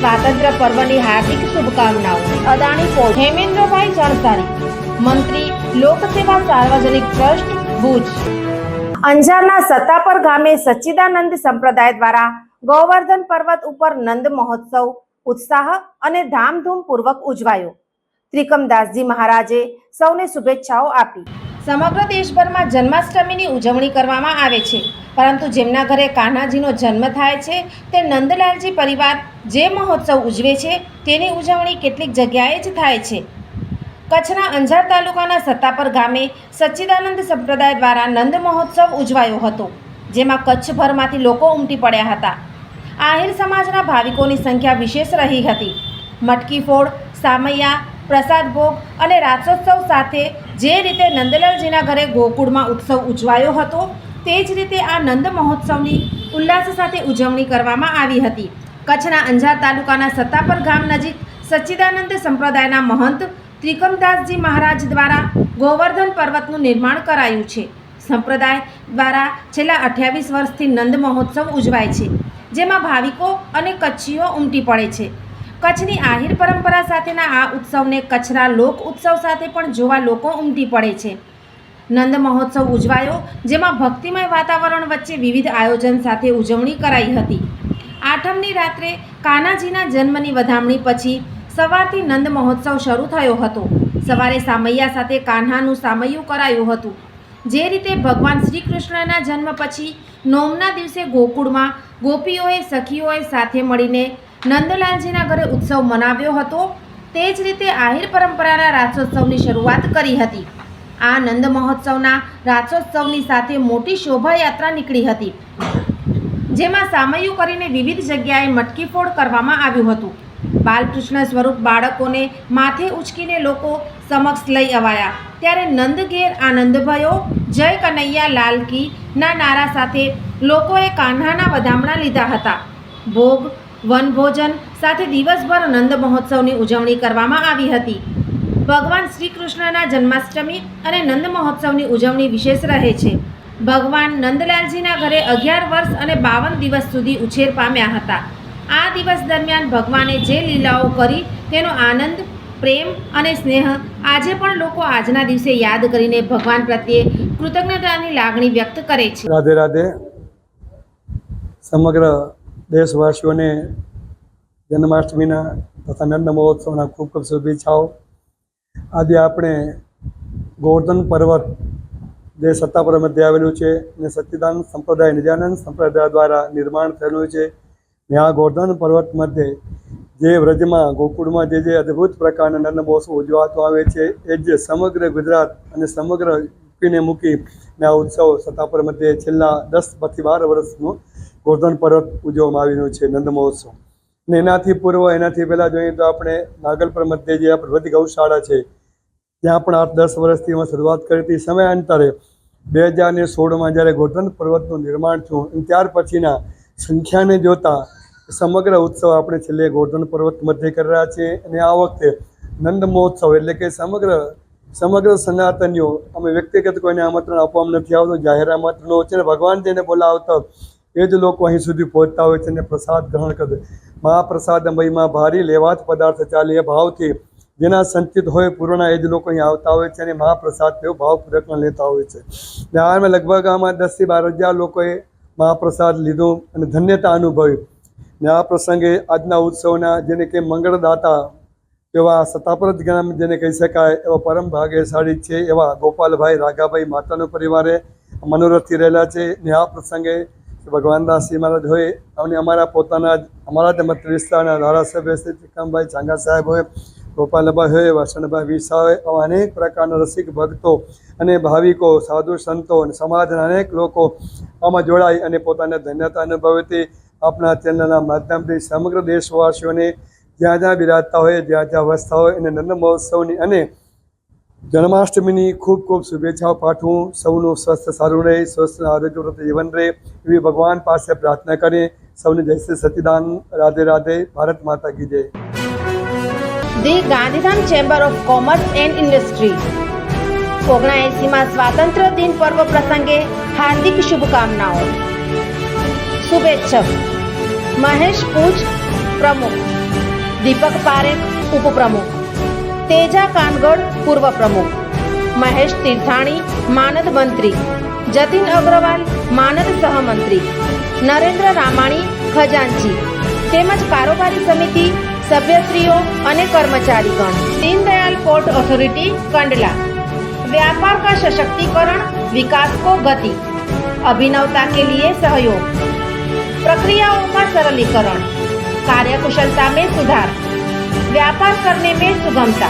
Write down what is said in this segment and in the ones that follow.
સ્વાતંત્ર્ય પર્વની હાર્દિક શુભકામનાઓ. અદાણી પોર્ટ હેમેન્દ્રભાઈ જણસારી મંત્રી લોકસેવા સાર્વજનિક ટ્રસ્ટ, ભુજ. અંજારના સત્તાપર ગામે સચ્ચિદાનંદ સંપ્રદાય દ્વારા ગોવર્ધન પર્વત ઉપર નંદ મહોત્સવ ઉત્સાહ અને ધામધૂમપૂર્વક ઉજવાયો. ત્રિકમદાસજી મહારાજે સૌને શુભેચ્છાઓ આપી. સમગ્ર દેશભરમાં જન્માષ્ટમીની ઉજવણી કરવામાં આવે છે. પરંતુ જેમના ઘરે કાન્હાજીનો જન્મ થાય છે, તે નંદલાલજી પરિવાર જે મહોત્સવ ઉજવે છે, તેની ઉજવણી કેટલીક જગ્યાએ જ થાય છે. કચ્છના અંજાર તાલુકાના સત્તાપર ગામે સચ્ચિદાનંદ સંપ્રદાય દ્વારા નંદ મહોત્સવ ઉજવાયો હતો, જેમાં કચ્છભરમાંથી લોકો ઉમટી પડ્યા હતા. આહિર સમાજના ભાવિકોની સંખ્યા વિશેષ રહી હતી. મટકી ફોડ, સામૈયા પ્રસાદ ભોગ અને રાસોત્સવ સાથે જે રીતે નંદલાલજીના ઘરે ગોકુળમાં ઉત્સવ ઉજવાયો હતો, તે જ રીતે આ નંદ મહોત્સવની ઉલ્લાસ સાથે ઉજવણી કરવામાં આવી હતી. કચ્છના અંજાર તાલુકાના સત્તાપર ગામ નજીક સચ્ચિદાનંદ સંપ્રદાયના મહંત ત્રિકમદાસજી મહારાજ દ્વારા ગોવર્ધન પર્વતનું નિર્માણ કરાયું છે. સંપ્રદાય દ્વારા છેલ્લા અઠ્યાવીસ વર્ષથી નંદ મહોત્સવ ઉજવાય છે, જેમાં ભાવિકો અને કચ્છીઓ ઉમટી પડે છે. કચ્છની આહિર પરંપરા સાથેના આ ઉત્સવને કચ્છના લોક ઉત્સવ સાથે પણ જોવા લોકો ઉમટી પડે છે. નંદ મહોત્સવ ઉજવાયો, જેમાં ભક્તિમય વાતાવરણ વચ્ચે વિવિધ આયોજન સાથે ઉજવણી કરાઈ હતી. આઠમની રાત્રે કાનાજીના જન્મની વધામણી પછી સવારથી નંદ મહોત્સવ શરૂ થયો હતો. સવારે સામૈયા સાથે કાન્હાનું સામૈયું કરાયું હતું. જે રીતે ભગવાન શ્રી કૃષ્ણના જન્મ પછી નોમના દિવસે ગોકુળમાં ગોપીઓએ, સખીઓએ સાથે મળીને નંદલાલજીના ઘરે ઉત્સવ મનાવ્યો હતો. તે જ રીતે આહિર પરંપરાના રાસોત્સવની શરૂઆત કરી હતી. આ નંદ મહોત્સવના રાસોત્સવની સાથે મોટી શોભાયાત્રા નીકળી હતી. જેમાં સામૈયું કરીને વિવિધ જગ્યાએ મટકી ફોડ કરવામાં આવ્યું હતું. બાલકૃષ્ણ સ્વરૂપ બાળકોને માથે ઉચકીને લોકો સમક્ષ લઈ અવાયા. ત્યારે નંદઘેર આનંદ જય કનૈયા લાલ કી ના નારા સાથે લોકોએ કાન્હાના વધામણા લીધા હતા. ભોગ વનભોજન સાથે દિવસભર નંદ મહોત્સવની ઉજવણી કરવામાં આવી હતી. ભગવાન શ્રી કૃષ્ણના જન્માષ્ટમી અને નંદ મહોત્સવની ઉજવણી વિશેષ રહે છે. ભગવાન નંદલાલજીના ઘરે અગિયાર વર્ષ અને બાવન દિવસ સુધી ઉછેર પામ્યા હતા. આ દિવસ દરમિયાન ભગવાને જે લીલાઓ કરી તેનો આનંદ, પ્રેમ અને સ્નેહ આજે પણ લોકો આજના દિવસે યાદ કરીને ભગવાન પ્રત્યે કૃતજ્ઞતાની લાગણી વ્યક્ત કરે છે. રાધે રાધે સમગ્ર દેશવાસીઓને જન્માષ્ટમીના તથા નંદ મહોત્સવના ખૂબ ખૂબ શુભેચ્છાઓ. આજે આપણે ગોવર્ધન પર્વત જે સત્તાપુર મધ્ય આવેલું છે અને સચ્ચિદાન સંપ્રદાય નિજાનંદ સંપ્રદાય દ્વારા નિર્માણ થયેલું છે. આ ગોવર્ધન પર્વત મધ્યે જે વ્રજમાં, ગોકુળમાં જે જે અદ્ભુત પ્રકારના નંદ મહોત્સવ ઉજવાતો આવે છે, એ જે સમગ્ર ગુજરાત અને સમગ્ર યુપીને મૂકી આ ઉત્સવ સત્તાપુર મધ્યે છેલ્લા દસ પછી બાર વર્ષનું ગોવર્ધન પર્વત ઉજવવામાં આવેલું છે, નંદ મહોત્સવ. ને એનાથી પૂર્વ, એનાથી પહેલાં જોઈએ તો આપણે નાગલપર મધ્યે જે આપણે વૃદ્ધ ગૌશાળા છે, ત્યાં પણ આઠ દસ વર્ષથી એમાં શરૂઆત કરી હતી. સમયાંતરે બે હજાર ને સોળમાં જ્યારે ગોવર્ધન પર્વતનું નિર્માણ થયું ત્યાર પછીના સંખ્યાને જોતા સમગ્ર ઉત્સવ આપણે છેલ્લે ગોવર્ધન પર્વત મધ્યે કરી રહ્યા છીએ અને આ વખતે નંદ મહોત્સવ એટલે કે સમગ્ર સમગ્ર સનાતનીઓ, અમે વ્યક્તિગત કોઈને આમંત્રણ આપવામાં નથી આવતું, જાહેર આમંત્રણો છે ને ભગવાન જેને બોલાવતા એ જ લોકો અહીં સુધી પહોંચતા હોય છે અને પ્રસાદ ગ્રહણ કરે. મહાપ્રસાદ મહિમા ભારી લેવાત પદાર્થ ચાલે એ ભાવથી જેના સંચિત હોય પૂર્ણના એ જ લોકો અહીં આવતા હોય છે અને મહાપ્રસાદ તેઓ ભાવપૂર્વકના લેતા હોય છે. ને આમાં લગભગ આમાં દસથી બાર હજાર લોકોએ મહાપ્રસાદ લીધો અને ધન્યતા અનુભવી. ને આ પ્રસંગે આજના ઉત્સવના જેને કે મંગળદાતા એવા સતાપરત ગામ જેને કહી શકાય એવા પરમ ભાગ્યશાળી છે એવા ગોપાલભાઈ રાઘાભાઈ માતાનો પરિવારે મનોરથથી રહેલા છે. ને આ પ્રસંગે ભગવાનદાસજી મહારાજ હોય અને અમારા પોતાના અમારા જ મત વિસ્તારના ધારાસભ્ય શ્રી ત્રિકમભાઈ ચાંગા સાહેબ હોય, ગોપાલભાઈ હોય, વાસણભાઈ વિસા હોય આવા અનેક પ્રકારના રસિક ભક્તો અને ભાવિકો, સાધુ સંતો અને સમાજના અનેક લોકો આમાં જોડાઈ અને પોતાને ધન્યતા અનુભવતી આપણા ચેનલના માધ્યમથી સમગ્ર દેશવાસીઓને જ્યાં જ્યાં બિરાજતા હોય, જ્યાં જ્યાં વસતા હોય અને નંદ મહોત્સવની અને જન્માષ્ટમીની ખૂબ ખૂબ શુભેચ્છાઓ પાઠવું. સૌનું સ્વસ્થ સારું રહે, સ્વસ્થ આરોગ્યપ્રદ જીવન રહે એવી ભગવાન પાસે પ્રાર્થના કરે સૌને જય શ્રી સતીદાન રાધે રાધે. ભારત માતા કી જય. The Gandhidham chamber of commerce and industry. ઓગણએંસીમાં સ્વાતંત્ર્ય દિન પર્વ પ્રસંગે હાર્દિક શુભકામનાઓ. શુભેચ્છક. મહેશ પૂજ પ્રમુખ. દીપક પારેખ ઉપપ્રમુખ. તેજા કાનગડ પૂર્વ પ્રમુખ મહેશ તીર્થાણી માનદ મંત્રી જતીન અગ્રવાલ માનદ સહમંત્રી નરેન્દ્ર રામાણી ખજાનચી તેમજ કારોબારી સમિતિ સભ્યશ્રીઓ અને કર્મચારીગણ દીનદયાલ પોર્ટ ઓથોરિટી કંડલા व्यापार का सशक्तिकरण विकास को गति अभिनवता के लिए सहयोग प्रक्रियाओं का सरलीकरण कार्यकुशलता में सुधार व्यापार करने में सुगमता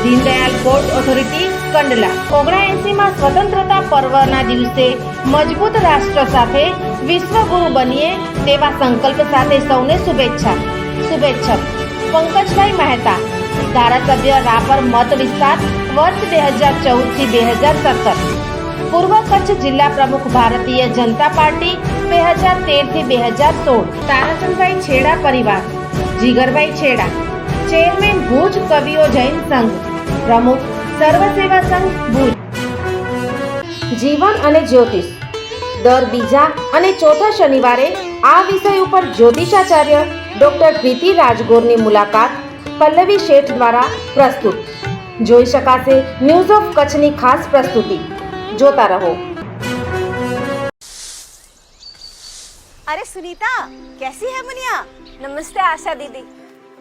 दीनदयाल पोर्ट ઓથોરિટી કંડલા ઓગણએંસીમાં સ્વતંત્રતા પર્વના દિવસે મજબૂત રાષ્ટ્ર સાથે વિશ્વગુરુ બનીએ તેવા સંકલ્પ સાથે સૌને શુભેચ્છા શુભેચ્છક પંકજભાઈ મહેતા ધારાસભ્ય રાપર મત વિસ્તાર વર્ષ બે હજાર ચૌદથી બે હજાર સત્તર પૂર્વ કચ્છ જિલ્લા પ્રમુખ ભારતીય જનતા પાર્ટી બે હજાર તેરથી બે હજાર સોળ તારાચંદભાઈ છેડા પરિવાર જીગરભાઈ છેડા ચેરમેન ભુજ કવિઓ જૈન સંઘ, પ્રમુખ સર્વસેવા સંઘ ભુજ. જીવન અને જ્યોતિષ. દર બીજા અને ચોથા શનિવારે આ વિષય ઉપર જ્યોતિષાચાર્ય ડોક્ટર પ્રીતિ રાજગોરની મુલાકાત પલ્લવી શેઠ દ્વારા પ્રસ્તુત. જોઈ શકાશે ન્યૂઝ ઓફ કચ્છની ખાસ પ્રસ્તુતિ. જોતા રહો. અરે સુનીતા, કેસી હે મુનિયા? નમસ્તે આશા દીદી.